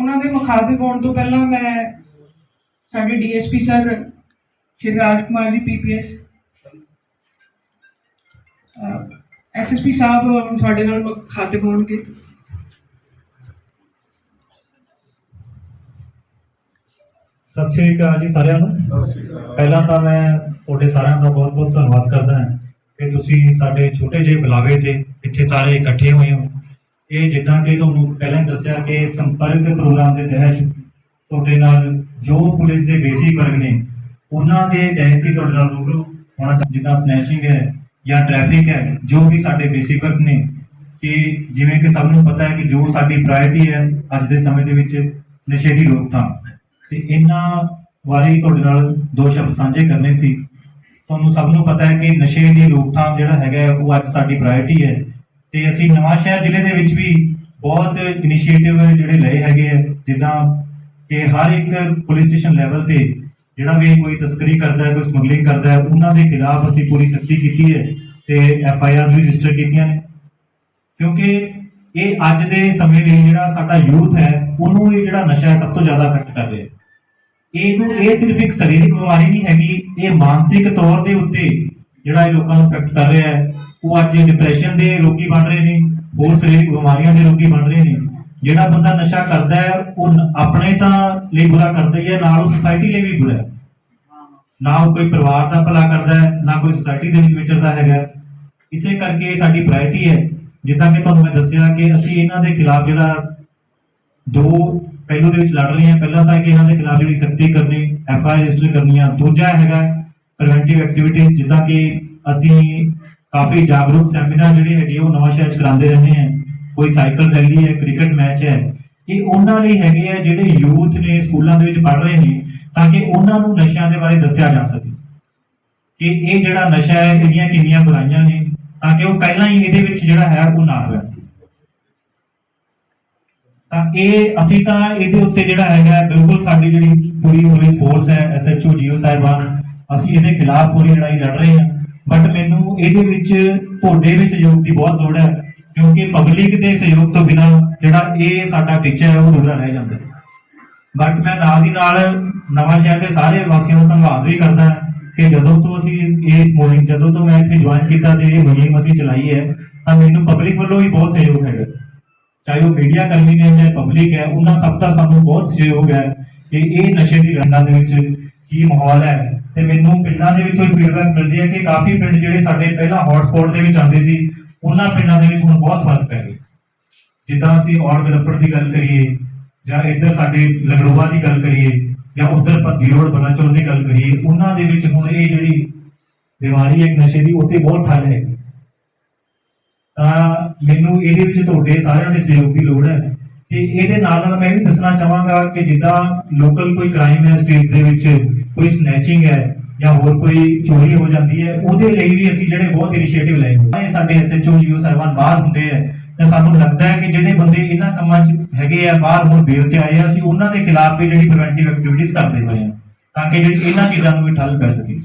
ਉਹਨਾਂ ਦੇ ਮੁਖਾਤਿਬ ਹੋਣ ਤੋਂ ਪਹਿਲਾਂ ਮੈਂ ਸਾਡੇ DSP sir Shri Raj Kumar ji PPS SSP ਸਾਹਿਬ ਤੁਹਾਡੇ ਨਾਲ ਮੁਖਾਤਿਬ ਹੋਣਗੇ। ਸਤਿ ਸ਼੍ਰੀ ਅਕਾਲ ਜੀ ਸਾਰਿਆਂ ਨੂੰ। ਪਹਿਲਾਂ ਤਾਂ ਮੈਂ ਤੁਹਾਡੇ ਸਾਰਿਆਂ ਦਾ ਬਹੁਤ-ਬਹੁਤ ਧੰਨਵਾਦ ਕਰਦਾ ਹਾਂ ਕਿ ਤੁਸੀਂ ਸਾਡੇ ਛੋਟੇ ਜਿਹੇ ਬੁਲਾਵੇ ਤੇ ਇੱਥੇ ਸਾਰੇ ਇਕੱਠੇ ਹੋਏ ਹੋ। ਇਹ ਜਿੱਦਾਂ ਕਿ ਤੁਹਾਨੂੰ ਪਹਿਲਾਂ ਦੱਸਿਆ ਕਿ ਸੰਪਰਕ ਪ੍ਰੋਗਰਾਮ ਦੇ ਤਹਿਤ ਤੁਹਾਡੇ ਨਾਲ ਜੋ ਪੁਲਿਸ ਦੇ ਬੇਸਿਕ ਵਰਗ ਨੇ, ਉਹਨਾਂ ਦੇ ਤਹਿਤ ਹੀ ਤੁਹਾਡੇ ਨਾਲ ਰੂਬਰੂ ਹੋਣਾ ਜਿੱਦਾਂ ਸਨੈਚਿੰਗ ਹੈ ਜਾਂ ਟ੍ਰੈਫਿਕ ਹੈ, ਜੋ ਵੀ ਸਾਡੇ ਬੇਸਿਕ ਵਰਗ ਨੇ, ਕਿ ਜਿਵੇਂ ਕਿ ਸਭ ਨੂੰ ਪਤਾ ਹੈ ਕਿ ਜੋ ਸਾਡੀ ਪ੍ਰਾਇੋਰਟੀ ਹੈ ਅੱਜ ਦੇ ਸਮੇਂ ਦੇ ਵਿੱਚ ਨਸ਼ੇ ਦੀ ਰੋਕਥਾਮ ਤੇ ਇਹਨਾਂ ਬਾਰੇ ਤੁਹਾਡੇ ਨਾਲ ਦੋ ਸ਼ਬਦ ਸਾਂਝੇ ਕਰਨੇ ਸੀ। ਤੁਹਾਨੂੰ ਸਭ ਨੂੰ ਪਤਾ ਹੈ ਕਿ ਨਸ਼ੇ ਦੀ ਰੋਕਥਾਮ ਜਿਹੜਾ ਹੈਗਾ ਉਹ ਅੱਜ ਸਾਡੀ ਪ੍ਰਾਇੋਰਟੀ ਹੈ। ਤੇ ਅਸੀਂ ਨਵਾਂ ਸ਼ਹਿਰ ਜ਼ਿਲ੍ਹੇ ਦੇ ਵਿੱਚ ਵੀ ਬਹੁਤ ਇਨੀਸ਼ੀਏਟਿਵ ਜਿਹੜੇ ਲਏ ਹੈਗੇ ਆ, ਜਿੱਦਾਂ ਕਿ ਹਰ ਇੱਕ ਪੁਲਿਸ ਸਟੇਸ਼ਨ ਲੈਵਲ ਤੇ ਜਿਹੜਾ ਵੀ ਕੋਈ ਤਸਕਰੀ ਕਰਦਾ ਹੈ, ਕੋਈ ਸਮਗਲਿੰਗ ਕਰਦਾ ਹੈ, ਉਹਨਾਂ ਦੇ ਖਿਲਾਫ ਅਸੀਂ ਪੂਰੀ ਸਖਤੀ ਕੀਤੀ ਹੈ ਤੇ ਐਫ ਆਈ ਆਰ ਵੀ ਰਜਿਸਟਰ ਕੀਤੀਆਂ ਨੇ। ਕਿਉਂਕਿ ਇਹ ਅੱਜ ਦੇ ਸਮੇਂ ਲਈ ਜਿਹੜਾ ਸਾਡਾ ਯੂਥ ਹੈ, ਉਹਨੂੰ ਇਹ ਜਿਹੜਾ ਨਸ਼ਾ ਹੈ ਸਭ ਤੋਂ ਜ਼ਿਆਦਾ ਅਫੈਕਟ ਕਰ ਰਿਹਾ ਹੈ। ਇਹਨੂੰ, ਇਹ ਸਿਰਫ ਇੱਕ ਸਰੀਰਕ ਬਿਮਾਰੀ ਨਹੀਂ ਹੈਗੀ, ਇਹ ਮਾਨਸਿਕ ਤੌਰ ਦੇ ਉੱਤੇ ਜਿਹੜਾ ਇਹ ਲੋਕਾਂ ਨੂੰ ਅਫੈਕਟ ਕਰ ਰਿਹਾ ਹੈ। ਉਹ ਅੱਜ ਡਿਪਰੈਸ਼ਨ ਦੇ ਰੋਗੀ ਬਣ ਰਹੇ ਨੇ, ਹੋਰ ਸਰੀਰਕ ਬਿਮਾਰੀਆਂ ਦੇ ਰੋਗੀ ਬਣ ਰਹੇ ਨੇ। ਜਿਹੜਾ ਬੰਦਾ ਨਸ਼ਾ ਕਰਦਾ ਹੈ, ਉਹ ਆਪਣੇ ਤਾਂ ਲਈ ਬੁਰਾ ਕਰਦਾ ਹੀ ਹੈ, ਨਾਲ ਉਹ ਸੁਸਾਇਟੀ ਲਈ ਵੀ ਬੁਰਾ ਹੈ। ਨਾ ਉਹ ਕੋਈ ਪਰਿਵਾਰ ਦਾ ਭਲਾ ਕਰਦਾ ਹੈ, ਨਾ ਕੋਈ ਸੁਸਾਇਟੀ ਦੇ ਵਿੱਚ ਵਿਚਰਦਾ ਹੈਗਾ ਇਸੇ ਕਰਕੇ ਸਾਡੀ ਪ੍ਰਾਇੋਰਟੀ ਹੈ। ਜਿੱਦਾਂ ਕਿ ਤੁਹਾਨੂੰ ਮੈਂ ਦੱਸਿਆ ਕਿ ਅਸੀਂ ਇਹਨਾਂ ਦੇ ਖਿਲਾਫ ਜਿਹੜਾ ਦੋ ਪਹਿਲੂ ਦੇ ਵਿੱਚ ਲੜ ਰਹੇ ਹਾਂ। ਪਹਿਲਾ ਤਾਂ ਕਿ ਇਹਨਾਂ ਦੇ ਖਿਲਾਫ ਜਿਹੜੀ ਸਖਤੀ ਕਰਨੀ ਐਫ ਆਈ ਰਜਿਸਟਰ ਕਰਨੀ ਕਰਨੀਆਂ। ਦੂਜਾ ਹੈਗਾ ਪ੍ਰੀਵੈਂਟਿਵ ਐਕਟੀਵਿਟੀਜ਼ ਜਿੱਦਾਂ ਕਿ ਅਸੀਂ ਕਾਫੀ ਜਾਗਰੂਕ ਸੈਮੀਨਾਰ ਜਿਹੜੇ ਹੈਗੇ ਉਹ ਨਵਾਂ ਸ਼ਹਿਰ ਚ ਕਰਾਉਂਦੇ ਰਹਿੰਦੇ ਹਾਂ ਕੋਈ ਸਾਈਕਲ ਰੈਲੀ ਹੈ, ਕ੍ਰਿਕਟ ਮੈਚ ਹੈ। ਇਹ ਉਹਨਾਂ ਲਈ ਹੈਗੇ ਆ ਜਿਹੜੇ ਯੂਥ ਨੇ, ਸਕੂਲਾਂ ਦੇ ਵਿੱਚ ਪੜ੍ਹ ਰਹੇ ਨੇ, ਤਾਂ ਕਿ ਉਹਨਾਂ ਨੂੰ ਨਸ਼ਿਆਂ ਦੇ ਬਾਰੇ ਦੱਸਿਆ ਜਾ ਸਕੇ। ਕਿ ਇਹ ਜਿਹੜਾ ਨਸ਼ਾ ਹੈ, ਇਹਦੀਆਂ ਕਿੰਨੀਆਂ ਬੁਰਾਈਆਂ ਨੇ, ਤਾਂ ਕਿ ਉਹ ਪਹਿਲਾਂ ਹੀ ਇਹਦੇ ਵਿੱਚ ਜਿਹੜਾ ਹੈ, ਉਹ ਨਾ ਰਹਿਣ ਤਾਂ ਇਹ, ਅਸੀਂ ਤਾਂ ਇਹਦੇ ਉੱਤੇ ਜਿਹੜਾ ਹੈਗਾ, ਬਿਲਕੁਲ ਸਾਡੀ ਜਿਹੜੀ ਪੂਰੀ ਪੁਲਿਸ ਫੋਰਸ ਹੈ ਐਸਐਚਓ ਜੀਓ ਸਾਹਿਬਾਨ, ਅਸੀਂ ਇਹਦੇ ਖਿਲਾਫ ਪੂਰੀ ਲੜਾਈ ਲੜ ਰਹੇ ਹਾਂ। ਬਟ ਮੈਨੂੰ ਇਹਦੇ ਵਿੱਚ ਤੁਹਾਡੇ ਵੀ ਸਹਿਯੋਗ ਦੀ ਬਹੁਤ ਲੋੜ ਹੈ, ਕਿਉਂਕਿ ਪਬਲਿਕ ਦੇ ਸਹਿਯੋਗ ਤੋਂ ਬਿਨਾ ਜਿਹੜਾ ਇਹ ਸਾਡਾ ਟੀਚਾ ਹੈ, ਉਹ ਅਧੂਰਾ ਰਹਿ ਜਾਂਦਾ ਬਟ ਮੈਂ ਨਾਲ ਦੀ ਨਾਲ ਨਵਾਂ ਸ਼ਹਿਰ ਦੇ ਸਾਰੇ ਵਾਸੀਆਂ ਦਾ ਧੰਨਵਾਦ ਵੀ ਕਰਦਾ ਕਿ ਜਦੋਂ ਤੋਂ ਅਸੀਂ ਇਸ ਮੁਹਿੰਮ ਜਦੋਂ ਤੋਂ ਮੈਂ ਇੱਥੇ ਜੁਆਇਨ ਕੀਤਾ ਤੇ ਇਹ ਮੁਹਿੰਮ ਅਸੀਂ ਚਲਾਈ ਹੈ, ਤਾਂ ਮੈਨੂੰ ਪਬਲਿਕ ਵੱਲੋਂ ਵੀ ਬਹੁਤ ਸਹਿਯੋਗ ਹੈਗਾ। ਚਾਹੇ ਉਹ ਮੀਡੀਆ ਕਰਮੀ ਨੇ, ਚਾਹੇ ਪਬਲਿਕ ਹੈ, ਉਹਨਾਂ ਸਭ ਦਾ ਸਾਨੂੰ ਬਹੁਤ ਸਹਿਯੋਗ ਹੈ ਕਿ ਇਹ ਨਸ਼ੇ ਦੀ ਲੜਾਈ ਦੇ ਵਿੱਚ ਕੀ ਮਾਹੌਲ ਹੈ ਤੇ ਮੈਨੂੰ ਪਿੰਡਾਂ ਦੇ ਵਿੱਚੋਂ ਫੀਡਬੈਕ ਮਿਲਦੀ ਹੈ ਕਿ ਕਾਫੀ ਪਿੰਡ ਜਿਹੜੇ ਸਾਡੇ ਪਹਿਲਾਂ ਹੌਟਸਪੌਟ ਦੇ ਵਿੱਚ ਆਉਂਦੇ ਸੀ, ਉਹਨਾਂ ਪਿੰਡਾਂ ਦੇ ਵਿੱਚ ਹੁਣ ਬਹੁਤ ਫ਼ਰਕ ਪੈ ਗਿਆ। ਜਿੱਦਾਂ ਅਸੀਂ ਔੜ ਗਲਪੜ ਦੀ ਗੱਲ ਕਰੀਏ, ਜਾਂ ਇੱਧਰ ਸਾਡੇ ਲਗੜੂਆ ਦੀ ਗੱਲ ਕਰੀਏ, ਜਾਂ ਉਧਰ ਭੱਦੀ ਰੋਡ ਬਲਾਚੌਰ ਦੀ ਗੱਲ ਕਰੀਏ, ਉਹਨਾਂ ਦੇ ਵਿੱਚ ਹੁਣ ਇਹ ਜਿਹੜੀ ਬਿਮਾਰੀ ਹੈ ਨਸ਼ੇ ਦੀ ਉੱਤੇ ਬਹੁਤ ਠੱਲ ਹੈ ਤਾਂ ਮੈਨੂੰ ਇਹਦੇ ਵਿੱਚ ਤੁਹਾਡੇ ਸਾਰਿਆਂ ਦੇ ਸਹਿਯੋਗ ਦੀ ਲੋੜ ਹੈ। ਤੇ ਇਹਦੇ ਨਾਲ ਨਾਲ ਮੈਂ ਵੀ ਦੱਸਣਾ ਚਾਹਾਂਗਾ ਕਿ ਜਿੱਦਾਂ ਲੋਕਲ ਕੋਈ ਕ੍ਰਾਈਮ ਹੈ ਸਟੇਟ ਦੇ ਵਿੱਚ, ਕੋਈ ਸਨੈਚਿੰਗ ਹੈ ਜਾਂ ਹੋਰ ਕੋਈ ਚੋਰੀ ਹੋ ਜਾਂਦੀ ਹੈ, ਉਹਦੇ ਲਈ ਵੀ ਅਸੀਂ ਜਿਹੜੇ ਬਹੁਤ ਇਨੀਸ਼ੀਏਟਿਵ ਲਏ ਹੋਏ ਆ। ਇਹ ਸਾਡੇ ਐਸਐਚਓ ਜੀਓ ਸਾਹਿਬਾਨ ਬਾਹਰ ਹੁੰਦੇ ਆ ਤਾਂ ਸਾਨੂੰ ਲੱਗਦਾ ਹੈ ਕਿ ਜਿਹੜੇ ਬੰਦੇ ਇਹਨਾਂ ਕੰਮਾਂ 'ਚ ਹੈਗੇ ਆ, ਬਾਹਰ ਹੁਣ ਬੇਲ ਤੇ ਆਏ ਆ, ਅਸੀਂ ਉਹਨਾਂ ਦੇ ਖਿਲਾਫ ਵੀ ਜਿਹੜੀ ਪ੍ਰੀਵੈਂਟਿਵ ਐਕਟੀਵਿਟੀਜ਼ ਕਰਦੇ ਹੋਏ ਆ ਤਾਂ ਕਿ ਜਿਹੜੀ ਇਹਨਾਂ ਚੀਜ਼ਾਂ ਨੂੰ ਵੀ ਠੱਲ ਪੈ ਸਕੇ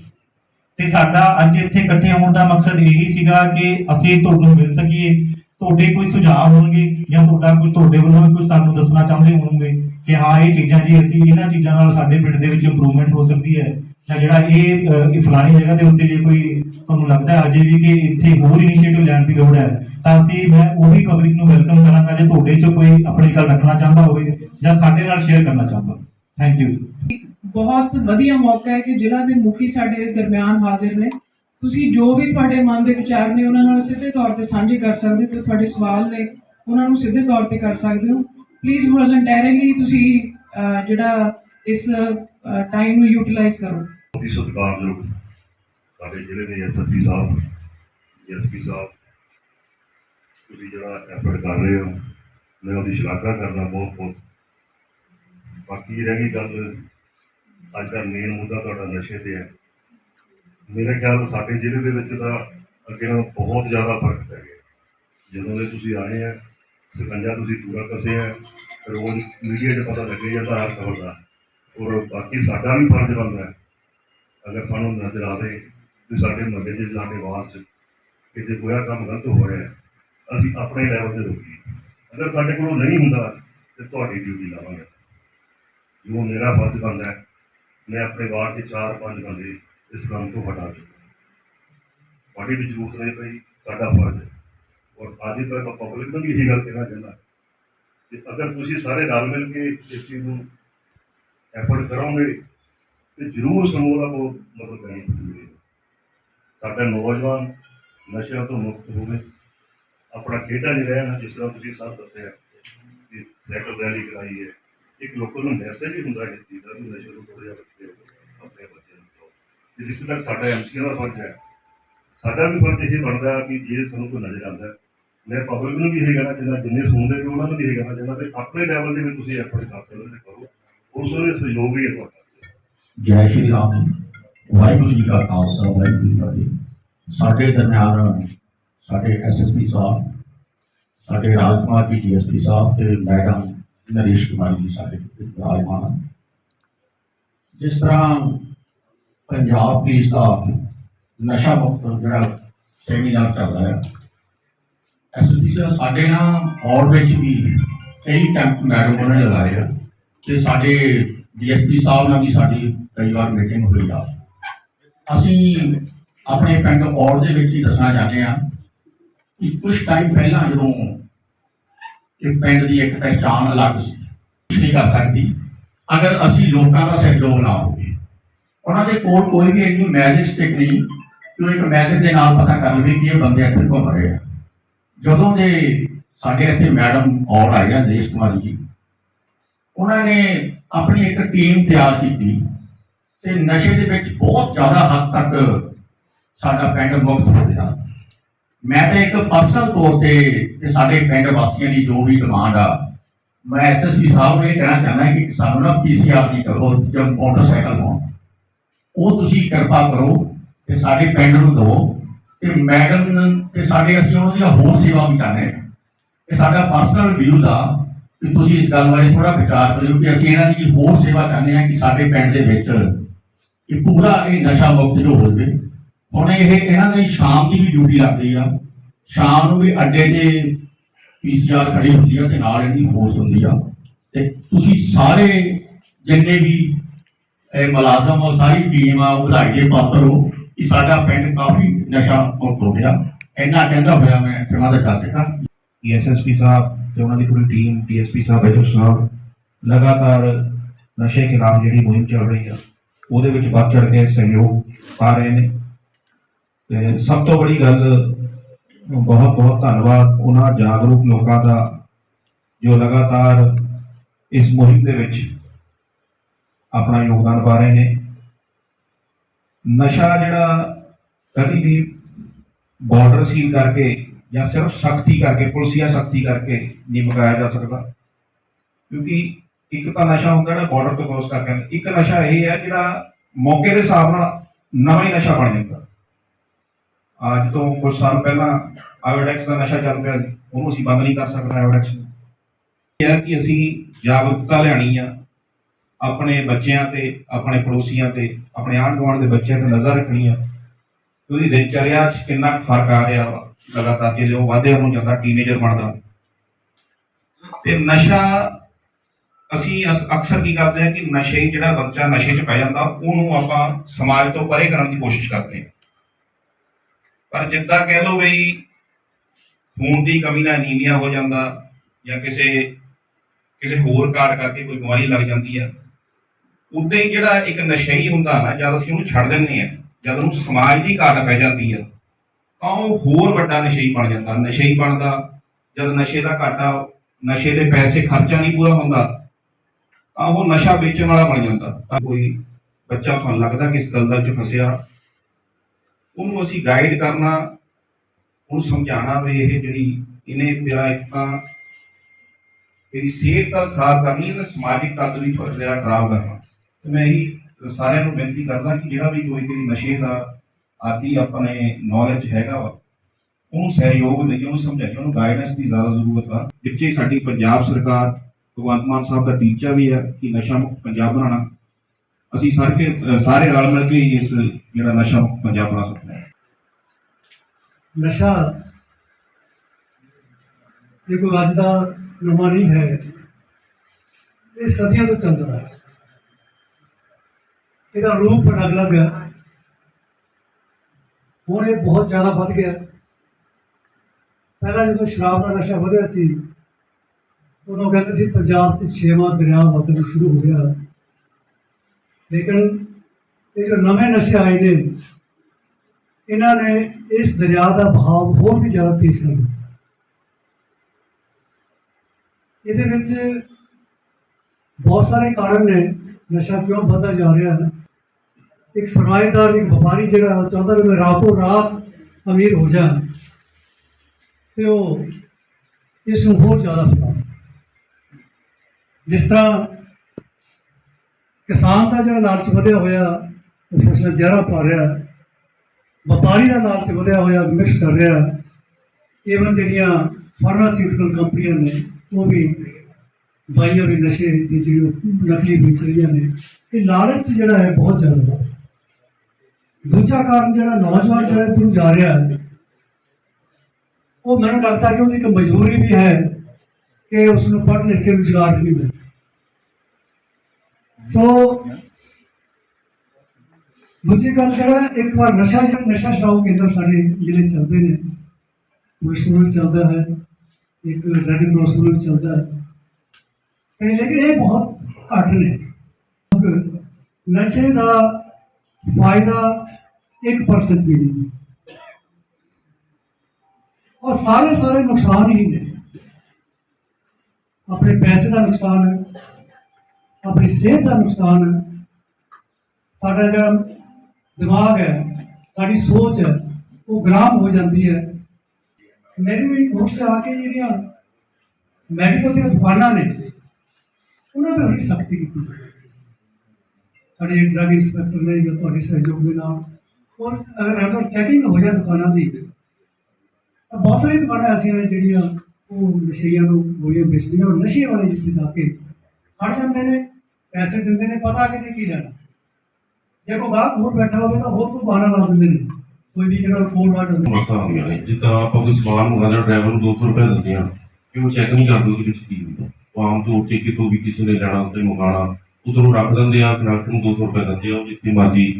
ਤੇ ਸਾਡਾ ਅੱਜ ਇੱਥੇ ਇਕੱਠੇ ਹੋਣ ਦਾ ਮਕਸਦ ਇਹੀ ਸੀਗਾ ਕਿ ਅਸੀਂ ਤੁਹਾਨੂੰ ਮਿਲ ਸਕੀਏ ਤੁਹਾਡੇ ਕੋਈ ਸੁਝਾਅ ਹੋਣਗੇ ਜਾਂ ਤੁਹਾਡਾ ਕੁਝ ਤੁਹਾਡੇ ਵੱਲੋਂ ਕੁਝ ਸਾਨੂੰ ਦੱਸਣਾ ਚਾਹੁੰਦੇ ਹੋਣਗੇ ਕਿ ਹਾਂ, ਇਹ ਚੀਜ਼ਾਂ ਜੀ ਅਸੀਂ ਇਹਨਾਂ ਚੀਜ਼ਾਂ ਨਾਲ ਸਾਡੇ ਪਿੰਡ ਦੇ ਵਿੱਚ ਇੰਪਰੂਵਮੈਂਟ ਹੋ ਸਕਦੀ ਹੈ ਜਾਂ ਜਿਹੜਾ ਇਹ ਇਹ ਫਲਾਣੀ ਜਗ੍ਹਾ ਦੇ ਉੱਤੇ ਜੇ ਕੋਈ ਤੁਹਾਨੂੰ ਲੱਗਦਾ ਹੈ ਅਜੇ ਵੀ ਕਿ ਇੱਥੇ ਹੋਰ ਇਨੀਸ਼ੀਏਟਿਵ ਲੈਣ ਦੀ ਲੋੜ ਹੈ, ਤਾਂ ਅਸੀਂ, ਮੈਂ ਉਹੀ ਪਬਲਿਕ ਨੂੰ ਵੈਲਕਮ ਕਰਾਂਗਾ ਜੇ ਤੁਹਾਡੇ ਚੋਂ ਕੋਈ ਆਪਣੀ ਗੱਲ ਰੱਖਣਾ ਚਾਹੁੰਦਾ ਹੋਵੇ ਜਾਂ ਸਾਡੇ ਨਾਲ ਸ਼ੇਅਰ ਕਰਨਾ ਚਾਹੁੰਦਾ ਥੈਂਕ ਯੂ ਬਹੁਤ ਵਧੀਆ ਮੌਕਾ ਹੈ ਕਿ ਜ਼ਿਲ੍ਹਾ ਦੇ ਮੁਖੀ ਸਾਡੇ ਦਰਮਿਆਨ ਹਾਜ਼ਰ ਨੇ। ਤੁਸੀਂ ਜੋ ਵੀ ਤੁਹਾਡੇ ਮਨ ਦੇ ਵਿਚਾਰ ਨੇ, ਉਹਨਾਂ ਨਾਲ ਸਿੱਧੇ ਤੌਰ ਤੇ ਸਾਂਝੇ ਕਰ ਸਕਦੇ ਹੋ ਤੁਹਾਡੇ ਸਵਾਲ ਨੇ, ਉਹਨਾਂ ਨੂੰ ਸਿੱਧੇ ਤੌਰ ਤੇ ਕਰ ਸਕਦੇ ਹੋ। ਪਲੀਜ਼ ਵੋਲੰਟੈਰੀਲੀ ਤੁਸੀਂ ਜਿਹੜਾ ਇਸ ਟਾਈਮ ਨੂੰ ਯੂਟਿਲਾਈਜ਼ ਕਰੋ। ਬਹੁਤ ਸਤਿਕਾਰਯੋਗ ਸਾਡੇ ਜ਼ਿਲ੍ਹੇ ਦੇ ਐਸਐਸਪੀ ਸਾਹਿਬ ਐਸਪੀ ਸਾਹਿਬ, ਤੁਸੀਂ ਜਿਹੜਾ ਐਫਰਟ ਕਰ ਰਹੇ ਹੋ, ਮੈਂ ਉਹਦੀ ਸ਼ਲਾਘਾ ਕਰਦਾ ਬਹੁਤ ਬਹੁਤ। ਬਾਕੀ ਰਹਿ ਗਈ ਗੱਲ, ਅੱਜ ਦਾ ਮੇਨ ਮੁੱਦਾ ਤੁਹਾਡਾ ਨਸ਼ੇ ਤੇ ਹੈ। ਮੇਰੇ ਖਿਆਲ ਸਾਡੇ ਜ਼ਿਲ੍ਹੇ ਦੇ ਵਿੱਚ ਤਾਂ ਅੱਗੇ ਨਾਲੋਂ ਬਹੁਤ ਜ਼ਿਆਦਾ ਫ਼ਰਕ ਪੈ ਗਿਆ। ਜਦੋਂ ਦੇ ਤੁਸੀਂ ਆਏ ਆ, ਸਿਕੰਜਾ ਤੁਸੀਂ ਪੂਰਾ ਕਸੇ ਆ ਰੋਜ਼ ਮੀਡੀਆ 'ਚ ਪਤਾ ਲੱਗੇ ਜਾਂਦਾ ਹਰ ਖਬਰ ਦਾ। ਔਰ ਬਾਕੀ ਸਾਡਾ ਵੀ ਫਰਜ਼ ਬਣਦਾ ਅਗਰ ਸਾਨੂੰ ਨਜ਼ਰ ਆਵੇ ਕਿ ਸਾਡੇ ਮਹੱਲੇ 'ਚ, ਸਾਡੇ ਵਾਰਡ 'ਚ ਕਿਤੇ ਕੋਈ ਕੰਮ ਗਲਤ ਹੋ ਰਿਹਾ ਅਸੀਂ ਆਪਣੇ ਲੈਵਲ ਤੇ ਰੋਕੀਏ। ਅਗਰ ਸਾਡੇ ਕੋਲੋਂ ਨਹੀਂ ਹੁੰਦਾ, ਤੇ ਤੁਹਾਡੀ ਡਿਊਟੀ ਲਾਵਾਂਗੇ। ਜੋ ਮੇਰਾ ਫਰਜ਼ ਬਣਦਾ ਮੈਂ ਆਪਣੇ ਵਾਰਡ ਦੇ ਚਾਰ ਪੰਜ ਬੰਦੇ ਇਸ ਕੰਮ ਤੋਂ ਹਟਾ ਚੁੱਕਾ ਤੁਹਾਡੀ ਵੀ ਜ਼ਰੂਰਤ ਨਹੀਂ ਪਈ ਸਾਡਾ ਫਰਜ਼ ਹੈ ਔਰ ਅੱਜ ਤੱਕ ਪਬਲਿਕ ਨੂੰ ਵੀ ਇਹੀ ਗੱਲ ਕਹਿਣਾ ਚਾਹੁੰਦਾ ਕਿ ਅਗਰ ਤੁਸੀਂ ਸਾਰੇ ਰਲ ਮਿਲ ਕੇ ਇਸ ਚੀਜ਼ ਨੂੰ ਐਫਰਟ ਕਰੋਗੇ ਤੇ ਜ਼ਰੂਰ ਸਾਨੂੰ ਉਹਦਾ ਬਹੁਤ ਮਦਦ ਕਰਨੀ ਪਵੇਗੀ ਸਾਡਾ ਨੌਜਵਾਨ ਨਸ਼ਿਆਂ ਤੋਂ ਮੁਕਤ ਹੋਵੇ ਆਪਣਾ ਖੇਡਾਂ ਨਹੀਂ ਰਹਿਣ ਜਿਸ ਤਰ੍ਹਾਂ ਤੁਸੀਂ ਸਭ ਦੱਸਿਆ ਕਿ ਸਾਈਕਲ ਰੈਲੀ ਕਰਾਈ ਹੈ ਇੱਕ ਲੋਕਾਂ ਨੂੰ ਮੈਸੇਜ ਵੀ ਹੁੰਦਾ ਇਸ ਚੀਜ਼ ਦਾ ਵੀ ਨਸ਼ੇ ਤੋਂ ਥੋੜ੍ਹਾ ਜਿਹਾ ਬਚੇ ਰਹੋ ਆਪਣੇ ਬੱਚਿਆਂ ਨੂੰ ਦਿਓ। ਤੇ ਜਿਸ ਤੱਕ ਸਾਡਾ ਐਮਸੀਆਂ ਦਾ ਫਰਜ਼ ਹੈ ਸਾਡਾ ਵੀ ਫਰਜ਼ ਇਹ ਬਣਦਾ ਕਿ ਜੇ ਸਾਨੂੰ ਕੋਈ ਨਜ਼ਰ ਆਉਂਦਾ ਹੈ, ਮੈਂ ਪਬਲਿਕ ਨੂੰ ਵੀ ਇਹ ਕਹਿਣਾ ਚਾਹੁੰਦਾ ਜਿੰਨੇ ਸੁਣਦੇ ਨੇ ਉਹਨਾਂ ਨੂੰ ਵੀ ਇਹ ਕਹਿਣਾ ਚਾਹੁੰਦਾ ਕਿ ਆਪਣੇ ਲੈਵਲ ਦੇ ਵੀ ਤੁਸੀਂ ਐਫਰਟ ਕਰ ਸਕਦੇ ਹੋ ਤੇ ਕਰੋ ਉਸ ਦੇ ਸਹਿਯੋਗ ਹੀ ਹੈ ਤੁਹਾਡਾ ਜੈ ਸ਼੍ਰੀ ਰਾਮ ਜੀ। ਵਾਹਿਗੁਰੂ ਜੀ ਕਾ ਖਾਲਸਾ ਵਾਹਿਗੁਰੂ ਜੀ ਕੀ ਫਤਿਹ ਸਾਡੇ ਦਰਮਿਆਨ ਸਾਡੇ ਐਸਐਸਪੀ ਸਾਹਿਬ ਸਾਡੇ ਰਾਜਕੁਮਾਰ ਜੀ ਡੀਐਸਪੀ ਸਾਹਿਬ ਤੇ ਮੈਡਮ ਨਰੇਸ਼ ਕੁਮਾਰੀ ਜੀ ਸਾਡੇ ਰਾਜਮਾਨ ਹਨ। ਜਿਸ ਤਰ੍ਹਾਂ ਪੰਜਾਬ ਪੁਲਿਸ ਦਾ ਨਸ਼ਾ ਮੁਕਤ ਜਿਹੜਾ ਸੈਮੀਨਾਰ ਚੱਲਦਾ ਹੈ। ਐਸਐਸਪੀ ਸਾਹਿਬ, ਸਾਡੇ ਨਾਲ ਔਰ ਵਿੱਚ ਵੀ ਕਈ ਕੈਂਪ ਮੈਡਮ ਉਹਨਾਂ ਨੇ ਲਗਾਏ ਆ ਤੇ ਸਾਡੇ ਡੀਐਸਪੀ ਸਾਹਿਬ ਨਾਲ ਵੀ ਸਾਡੀ ਕਈ ਵਾਰ ਮੀਟਿੰਗ ਹੋਈ ਆ। ਅਸੀਂ ਆਪਣੇ ਪਿੰਡ ਔਰ ਦੇ ਵਿੱਚ ਹੀ ਦੱਸਣਾ ਚਾਹੁੰਦੇ ਆ ਕਿ ਕੁਝ ਟਾਈਮ ਪਹਿਲਾਂ ਜਦੋਂ ਇਹ ਪਿੰਡ ਦੀ ਇੱਕ ਪਹਿਚਾਣ ਅਲੱਗ ਸੀ ਨਹੀਂ ਕਰ ਸਕਦੀ। ਅਗਰ ਅਸੀਂ ਲੋਕਾਂ ਦਾ ਸਹਿਯੋਗ ਨਾ ਹੋਵੇ ਉਹਨਾਂ ਦੇ ਕੋਲ ਕੋਈ ਵੀ ਇੰਨੀ ਮੈਜਿਕ ਸਟਿਕ ਨਹੀਂ, ਕਿ ਉਹ ਇੱਕ ਮੈਸੇਜ ਦੇ ਨਾਲ ਪਤਾ ਕਰ ਲਵੇ ਕਿ ਇਹ ਬੰਦੇ ਇੱਥੇ ਘੁੰਮ ਰਹੇ ਆ। ਜਦੋਂ ਦੇ ਸਾਡੇ ਇੱਥੇ ਮੈਡਮ ਔਰ ਆਏ ਆ ਦੇਸ਼ ਕੁਮਾਰੀ ਜੀ, ਉਹਨਾਂ ਨੇ ਆਪਣੀ ਇੱਕ ਟੀਮ ਤਿਆਰ ਕੀਤੀ ਤੇ ਨਸ਼ੇ ਦੇ ਵਿੱਚ ਬਹੁਤ ਜ਼ਿਆਦਾ ਹੱਦ ਤੱਕ ਸਾਡਾ ਪਿੰਡ ਮੁਕਤ ਹੋ ਗਿਆ। ਮੈਂ ਤਾਂ ਇੱਕ ਪਰਸਨਲ ਤੌਰ ਤੇ ਤੇ ਸਾਡੇ ਪਿੰਡ ਵਾਸੀਆਂ ਦੀ ਜੋ ਵੀ ਡਿਮਾਂਡ ਆ, ਮੈਂ ਐਸਐਸਪੀ ਸਾਹਿਬ ਨੂੰ ਇਹ ਕਹਿਣਾ ਚਾਹੁੰਦਾ ਕਿ ਸਾਨੂੰ ਨਾ ਪੀਸੀਆਰ ਦੀ ਕਰੋ ਜਾਂ ਮੋਟਰਸਾਈਕਲ ਉਹ ਤੁਸੀਂ ਕਿਰਪਾ ਕਰੋ ਤੇ ਸਾਡੇ ਪਿੰਡ ਨੂੰ ਦਿਓ ਤੇ ਮੈਡਮ ਤੇ ਸਾਡੇ ਅਸੀਂ ਉਹਨਾਂ ਦੀਆਂ ਹੋਰ ਸੇਵਾ ਵੀ ਚਾਹੁੰਦੇ ਹਾਂ ਇਹ ਸਾਡਾ ਪਰਸਨਲ ਵਿਊਜ਼ ਆ ਕਿ ਤੁਸੀਂ ਇਸ ਗੱਲ ਬਾਰੇ ਥੋੜਾ ਵਿਚਾਰ ਕਰਿਓ ਕਿ ਅਸੀਂ ਇਹਨਾਂ ਦੀ ਹੋਰ ਸੇਵਾ ਚਾਹੁੰਦੇ ਹਾਂ ਕਿ ਸਾਡੇ ਪਿੰਡ ਦੇ ਵਿੱਚ ਇਹ ਪੂਰਾ ਇਹ ਨਸ਼ਾ ਮੁਕਤ ਜੋ ਹੋ ਜਾਵੇ ਹੁਣ ਇਹ ਇਹਨਾਂ ਦੀ ਸ਼ਾਮ ਦੀ ਵੀ ਡਿਊਟੀ ਲੱਗਦੀ ਆ। ਸ਼ਾਮ ਨੂੰ ਵੀ ਅੱਡੇ ਤੇ ਪੀਸੀਆਰ ਖੜੀ ਹੁੰਦੀ ਆ ਤੇ ਨਾਲ ਇਹਦੀ ਫੋਰਸ ਹੁੰਦੀ ਆ। ਤੇ ਤੁਸੀਂ ਸਾਰੇ ਜਿੰਨੇ ਵੀ ਇਹ ਮੁਲਾਜ਼ਮ ਉਹ ਸਾਰੀ ਟੀਮ ਆ, ਉਹ ਵਧਾਈ ਦੇ ਪਾਤਰ ਹੋ ਕਿ ਸਾਡਾ ਪਿੰਡ ਕਾਫੀ ਨਸ਼ਾ ਮੁਕਤ ਹੋ ਗਿਆ। ਇੰਨਾ ਕਹਿੰਦਾ ਹੋਇਆ ਮੈਂ ਫਿਲਮਾਂ ਦਾ ਚੱਲ ਸਕਾਂ ਐਸਐਸਪੀ ਸਾਹਿਬ ਤੇ ਉਹਨਾਂ ਦੀ ਪੂਰੀ ਟੀਮ ਡੀਐਸਪੀ ਸਾਹਿਬ ਐਜੋ ਸਾਹਿਬ, ਲਗਾਤਾਰ ਨਸ਼ੇ ਖਿਲਾਫ ਜਿਹੜੀ ਮੁਹਿੰਮ ਚੱਲ ਰਹੀ ਆ, ਉਹਦੇ ਵਿੱਚ ਵੱਧ ਚੜ ਕੇ ਸਹਿਯੋਗ ਪਾ ਰਹੇ ਨੇ। ਤੇ ਸਭ ਤੋਂ ਬੜੀ ਗੱਲ, ਬਹੁਤ ਬਹੁਤ ਧੰਨਵਾਦ ਉਹਨਾਂ ਜਾਗਰੂਕ ਲੋਕਾਂ ਦਾ ਜੋ ਲਗਾਤਾਰ ਇਸ ਮੁਹਿੰਮ ਦੇ ਵਿੱਚ ਆਪਣਾ ਯੋਗਦਾਨ ਪਾ ਰਹੇ ਨੇ। ਨਸ਼ਾ ਜਿਹੜਾ ਕਦੀ ਵੀ ਬਾਰਡਰ ਸੀਲ ਕਰਕੇ ਜਾਂ ਸਿਰਫ ਸਖਤੀ ਕਰਕੇ, ਪੁਲਸੀਆ ਸਖਤੀ ਕਰਕੇ ਨਹੀਂ ਮੁਕਾਇਆ ਜਾ ਸਕਦਾ। ਕਿਉਂਕਿ ਇੱਕ ਤਾਂ ਨਸ਼ਾ ਹੁੰਦਾ ਜਿਹੜਾ ਬਾਰਡਰ ਤੋਂ ਕ੍ਰੋਸ ਕਰਕੇ ਇੱਕ ਨਸ਼ਾ ਇਹ ਹੈ ਜਿਹੜਾ ਮੌਕੇ ਦੇ ਹਿਸਾਬ ਨਾਲ ਨਵਾਂ ਹੀ ਨਸ਼ਾ ਬਣ ਜਾਂਦਾ। ਅੱਜ ਤੋਂ ਕੁਝ ਸਾਲ ਪਹਿਲਾਂ ਆਇਓਡੈਕਸ ਦਾ ਨਸ਼ਾ ਚੱਲ ਪਿਆ ਸੀ। ਉਹਨੂੰ ਅਸੀਂ ਬੰਦ ਨਹੀਂ ਕਰ ਸਕਦੇ ਆਇਓਡੈਕਸ ਨੂੰ। ਇਹ ਕਿ ਅਸੀਂ ਜਾਗਰੂਕਤਾ ਲਿਆਣੀ ਆ। ਆਪਣੇ ਬੱਚਿਆਂ ਤੇ, ਆਪਣੇ ਪੜੋਸੀਆਂ ਤੇ, ਆਪਣੇ ਆਂਢ ਗੁਆਂਢ ਦੇ ਬੱਚਿਆਂ ਤੇ ਨਜ਼ਰ ਰੱਖਣੀ ਆ। ਉਹਦੀ ਦਿਨਚਰਿਆ 'ਚ ਕਿੰਨਾ ਕੁ ਫ਼ਰਕ ਆ ਰਿਹਾ ਵਾ? ਲਗਾਤਾਰ ਜੇ ਉਹ ਵਾਧੇ ਨੂੰ ਜਾਂਦਾ ਟੀਨੇਜਰ ਬਣਦਾ। ਤੇ ਨਸ਼ਾ, ਅਸੀਂ ਅਸ- ਅਕਸਰ ਕੀ ਕਰਦੇ ਹਾਂ ਕਿ ਨਸ਼ੇ, ਜਿਹੜਾ ਬੱਚਾ ਨਸ਼ੇ 'ਚ ਪੈ ਜਾਂਦਾ, ਉਹਨੂੰ ਆਪਾਂ ਸਮਾਜ ਤੋਂ ਪਰੇ ਕਰਨ ਦੀ ਕੋਸ਼ਿਸ਼ ਕਰਦੇ ਹਾਂ। ਪਰ ਜਿੱਦਾਂ ਕਹਿ ਲਓ ਬਈ, ਖੂਨ ਦੀ ਕਮੀ ਨਾਲ ਅਨੀਮੀਆ ਹੋ ਜਾਂਦਾ ਜਾਂ ਕਿਸੇ ਕਿਸੇ ਹੋਰ ਕਾਰਡ ਕਰਕੇ ਕੋਈ ਬਿਮਾਰੀ ਲੱਗ ਜਾਂਦੀ ਆ ਉਦਾਂ ਹੀ ਜਿਹੜਾ ਇੱਕ ਨਸ਼ਈ ਹੁੰਦਾ ਨਾ, ਜਦ ਅਸੀਂ ਉਹਨੂੰ ਛੱਡ ਦਿੰਦੇ ਆ ਜਦ ਉਹਨੂੰ ਸਮਾਜ ਦੀ ਘਾਟ ਪੈ ਜਾਂਦੀ ਆ, ਤਾਂ ਉਹ ਹੋਰ ਵੱਡਾ ਨਸ਼ਈ ਬਣ ਜਾਂਦਾ। ਨਸ਼ਈ ਬਣਦਾ, ਜਦ ਨਸ਼ੇ ਦਾ ਘਾਟਾ, ਨਸ਼ੇ ਦੇ ਪੈਸੇ, ਖਰਚਾ ਨਹੀਂ ਪੂਰਾ ਹੁੰਦਾ, ਤਾਂ ਉਹ ਨਸ਼ਾ ਵੇਚਣ ਵਾਲਾ ਬਣ ਜਾਂਦਾ। ਤਾਂ ਕੋਈ ਬੱਚਾ ਤੁਹਾਨੂੰ ਲੱਗਦਾ ਕਿ ਇਸ ਦਲਦਲ 'ਚ ਫਸਿਆ, ਉਹਨੂੰ ਅਸੀਂ ਗਾਈਡ ਕਰਨਾ, ਉਹਨੂੰ ਸਮਝਾਉਣਾ ਵੀ ਇਹ ਜਿਹੜੀ ਇਹਨੇ ਤੇਰਾ ਇੱਕ ਤਾਂ ਤੇਰੀ ਸਿਹਤ ਤਾਂ ਖਰਾਬ ਕਰਨੀ ਤੇ ਸਮਾਜਿਕ ਤੱਤ ਵੀ ਤੇਰਾ ਖਰਾਬ ਕਰਨਾ। ਤੇ ਮੈਂ ਇਹੀ ਸਾਰਿਆਂ ਨੂੰ ਬੇਨਤੀ ਕਰਦਾ ਕਿ ਜਿਹੜਾ ਵੀ ਕੋਈ ਤੇਰੀ ਨਸ਼ੇ ਦਾ ਆਦੀ ਆਪਣੇ ਨੌਲੇਜ ਹੈਗਾ ਵਾ, ਉਹਨੂੰ ਸਹਿਯੋਗ ਦੇਈਏ, ਉਹਨੂੰ ਸਮਝਾਈਏ, ਉਹਨੂੰ ਗਾਈਡੈਂਸ ਦੀ ਜ਼ਿਆਦਾ ਜ਼ਰੂਰਤ ਆ। ਵਿੱਚੇ ਸਾਡੀ ਪੰਜਾਬ ਸਰਕਾਰ, ਭਗਵੰਤ ਮਾਨ ਸਾਹਿਬ ਦਾ ਟੀਚਾ ਵੀ ਹੈ ਕਿ ਨਸ਼ਾ ਮੁਕਤ ਪੰਜਾਬ ਬਣਾਉਣਾ। ਅਸੀਂ ਸਾਰੇ ਸਾਰੇ ਰਲ ਮਿਲ ਕੇ ਇਸ ਜਿਹੜਾ ਨਸ਼ਾ ਮੁਕਤ ਪੰਜਾਬ ਬਣਾ ਸਕਦੇ ਹਾਂ। ਨਸ਼ਾ ਇਹ ਕੋਈ ਅੱਜ ਦਾ ਨਵਾਂ ਨਹੀਂ ਹੈ। ਇਹ ਸਦੀਆਂ ਤੋਂ ਚੱਲਦਾ ਹੈ ਇਹਦਾ ਰੂਪ ਅਲੱਗ-ਅਲੱਗ ਹੈ ਹੁਣ ਇਹ ਬਹੁਤ ਜ਼ਿਆਦਾ ਵੱਧ ਗਿਆ। ਪਹਿਲਾਂ ਜਦੋਂ ਸ਼ਰਾਬ ਦਾ ਨਸ਼ਾ ਵਧਿਆ ਸੀ, ਉਦੋਂ ਕਹਿੰਦੇ ਸੀ ਪੰਜਾਬ 'ਚ ਛੇਵਾਂ ਦਰਿਆ ਵਗਣਾ ਸ਼ੁਰੂ ਹੋ ਗਿਆ। ਲੇਕਿਨ ਇਹ ਜੋ ਨਵੇਂ ਨਸ਼ੇ ਆਏ ਨੇ, ਇਹਨਾਂ ਨੇ ਇਸ ਦਰਿਆ ਦਾ ਬਹਾਵ ਹੋਰ ਵੀ ਜ਼ਿਆਦਾ ਤੇਜ਼ ਕਰ ਦਿੱਤਾ। ਇਹਦੇ ਵਿੱਚ ਬਹੁਤ ਸਾਰੇ ਕਾਰਨ ਨੇ, ਨਸ਼ਾ ਕਿਉਂ ਵੱਧਦਾ ਜਾ ਰਿਹਾ ਹੈ। ਇੱਕ ਸਰਮਾਏਦਾਰ ਇੱਕ ਵਪਾਰੀ ਜਿਹੜਾ ਉਹ ਚਾਹੁੰਦਾ ਵੀ ਮੈਂ ਰਾਤੋਂ ਰਾਤ ਅਮੀਰ ਹੋ ਜਾ ਤੇ ਉਹ ਇਸ ਨੂੰ ਹੋਰ ਜ਼ਿਆਦਾ ਫੈਲਾਉਂਦਾ। ਜਿਸ ਤਰ੍ਹਾਂ ਕਿਸਾਨ ਦਾ ਜਿਹੜਾ ਲਾਲਚ ਵਧਿਆ ਹੋਇਆ, ਉਹ ਫਸਲਾਂ ਜ਼ਹਿਰਾ ਪਾ ਰਿਹਾ। ਵਪਾਰੀ ਦਾ ਲਾਲਚ ਵਧਿਆ ਹੋਇਆ, ਮਿਕਸ ਕਰ ਰਿਹਾ। ਈਵਨ ਜਿਹੜੀਆਂ ਫਾਰਮਾਸਿਊਟੀਕਲ ਕੰਪਨੀਆਂ ਨੇ, ਉਹ ਵੀ ਦਵਾਈਆਂ ਵੀ ਨਸ਼ੇ ਦੀ ਜਿਹੜੀ ਨਕਲੀ ਵੇਚ ਰਹੀਆਂ ਨੇ, ਇਹ ਲਾਲਚ ਜਿਹੜਾ ਹੈ ਬਹੁਤ ਜ਼ਿਆਦਾ ਵੱਧ ਦੂਜਾ ਕਾਰਨ ਜਿਹੜਾ ਨੌਜਵਾਨ ਜਿਹੜਾ ਇੱਧਰੋਂ ਜਾ ਰਿਹਾ ਹੈ, ਉਹ ਮੈਨੂੰ ਲੱਗਦਾ ਕਿ ਉਹਦੀ ਇੱਕ ਮਜਬੂਰੀ ਵੀ ਹੈ ਕਿ ਉਸ ਨੂੰ ਪੜ੍ਹ ਲਿਖ ਕੇ ਰੁਜ਼ਗਾਰ ਨਹੀਂ ਮਿਲਦਾ ਸੋ ਦੂਜੀ ਗੱਲ ਜਿਹੜਾ ਇੱਕ ਵਾਰ ਨਸ਼ਾ ਜਿਹੜਾ ਨਸ਼ਾ ਛਡਾਊ ਕੇਂਦਰ ਸਾਡੇ ਜ਼ਿਲ੍ਹੇ ਚੱਲਦੇ ਨੇ। ਪੁਲਿਸ ਚੱਲਦਾ ਹੈ, ਇੱਕ ਰੈੱਡ ਕਰਾਸ ਨੂੰ ਵੀ ਚੱਲਦਾ ਹੈ। ਲੇਕਿਨ ਇਹ ਬਹੁਤ ਘੱਟ ਨੇ। ਕਿਉਂਕਿ ਨਸ਼ੇ ਦਾ ਫਾਇਦਾ 1% ਵੀ ਨਹੀਂ। ਔਰ ਸਾਰੇ ਸਾਰੇ ਨੁਕਸਾਨ ਹੀ ਨੇ। ਆਪਣੇ ਪੈਸੇ ਦਾ ਨੁਕਸਾਨ ਹੈ, ਆਪਣੀ ਸਿਹਤ ਦਾ ਨੁਕਸਾਨ ਹੈ। ਸਾਡਾ ਜਿਹੜਾ ਦਿਮਾਗ ਹੈ, ਸਾਡੀ ਸੋਚ ਹੈ, ਉਹ ਗੁਲਾਮ ਹੋ ਜਾਂਦੀ ਹੈ। ਮੇਰੀ ਵੀ ਕੋਸ਼ਿਸ਼ ਆ ਕੇ ਜਿਹੜੀਆਂ ਮੈਡੀਕਲ ਦੀਆਂ ਦੁਕਾਨਾਂ ਨੇ, ਉਹਨਾਂ ਤੇ ਬੜੀ ਸਖਤੀ ਕੀਤੀ। ਸਾਡੇ ਡਰਗ ਇੰਸਪੈਕਟਰ ਨੇ ਜੋ ਤੁਹਾਡੇ ਸਹਿਯੋਗ ਦੇ ਨਾਲ ਔਰ ਅਗਰ ਅਗਰ ਚੈਕਿੰਗ ਹੋ ਜਾਏ ਦੁਕਾਨਾਂ ਦੀ, ਤਾਂ ਬਹੁਤ ਸਾਰੀ ਦੁਕਾਨਾਂ ਐਸੀਆਂ ਨੇ ਜਿਹੜੀਆਂ ਉਹ ਨਸ਼ਈਆਂ ਨੂੰ ਗੋਲੀਆਂ ਵੇਚਦੀਆਂ ਔਰ ਨਸ਼ੇ ਵਾਲੇ ਜਿੱਥੇ ਜਾ ਕੇ ਫੜ ਜਾਂਦੇ ਨੇ, ਪੈਸੇ ਦਿੰਦੇ ਨੇ, ਪਤਾ ਕਿ ਨਹੀਂ ਕੀ ਲੈਣਾ। ਜੇ ਕੋਈ ਗਾਹਕ ਹੋਰ ਬੈਠਾ ਹੋਵੇ ਤਾਂ ਹੋਰ ਕੋਈ ਬਹਾਨਾ ਲਾ ਦਿੰਦੇ ਨੇ, ਕੋਈ ਵੀ ਜਿਹੜਾ ਕੋਲ ਵਾਟ ਹੁੰਦੇ ਮਸਤਾ ਜਿੱਦਾਂ ਆਪਾਂ ਕੋਈ ਸਮਾਨ ਮੰਗਾਉਂਦੇ ਹਾਂ ਡਰਾਈਵਰ ਨੂੰ 200 ਰੁਪਏ ਦਿੰਦੇ ਆ ਕਿ ਉਹ ਚੈੱਕ ਨਹੀਂ ਕਰਦੇ ਉਹਦੇ ਵਿੱਚ ਕੀ ਹੁੰਦਾ। ਉਹ ਆਮ ਤੌਰ ਤੇ ਕਿਤੋਂ ਵੀ ਕਿਸੇ ਨੇ ਲੈਣਾ ਤੇ ਮੰਗਾਉਣਾ। ਉਧਰੋਂ ਰੱਖ ਦਿੰਦੇ ਆ ਕਨੈਕਟਰ ਨੂੰ 200 ਰੁਪਏ ਦਿੰਦੇ ਆ, ਉਹ ਜਿੱਥੇ ਮਰਜ਼ੀ